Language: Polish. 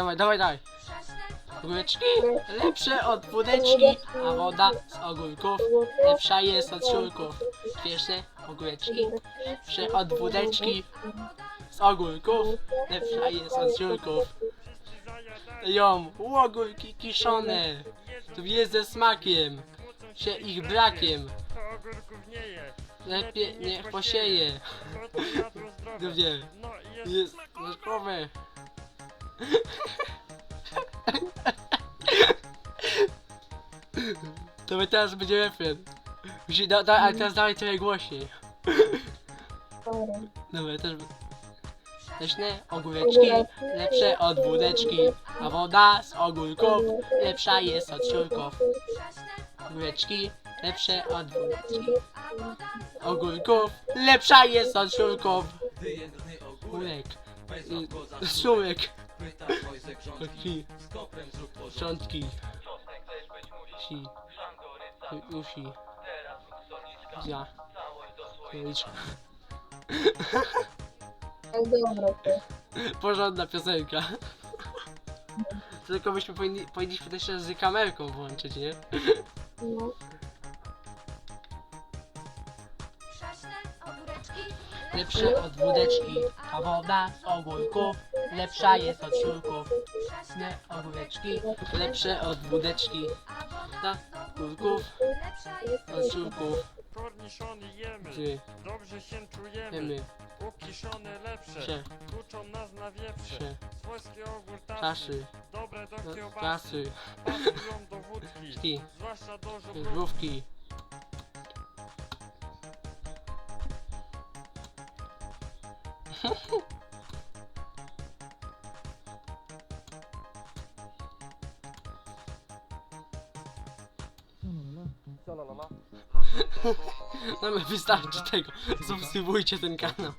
Dawaj, dawaj, dawaj. Ogóreczki lepsze od wódeczki, a woda z ogórków lepsza jest od siurków. Pierwsze ogóreczki lepsze od wódeczki z ogórków lepsza jest od siurków. Ją, ogórki kiszone, tu jest ze smakiem, się ich brakiem, lepiej niech posieje. Dobrze, jest myszkowe. To my teraz będzie refren. Musi, da, da, ale teraz dawaj trochę głośniej. Dobra, też... Leśne ogóreczki, lepsze od wódeczki, a woda z ogórków lepsza jest od siurków. Ogóreczki, lepsze od wódeczki, ogórków lepsza jest od siurków. Ogórek, Pyta Wojtek rządki, z kopem zrób porządki szczątki, si, y, ja, dobra, to. Porządna piosenka. Tylko byśmy powinni, powinniśmy też z kamerką włączyć, nie? No. Ogóreczki, Lepsze od wódeczki, a woda z ogórków lepsza jest od siurków. Nie ogóreczki, lepsze od wódeczki, a a woda ogórków lepsza jest od siurków. korniszony jemy. Ty, Dobrze się czujemy. wiemy, Ukiszone lepsze. się, Uczą nas na wieprze. się, Swojskie ogórtasy. czasy, Dobre do no, kiełbasy. czasy, Pasują do wódki. ski, Zwłaszcza do żubrówki. żółwki. No my wystarczy tego. Subskrybujcie ten kanał.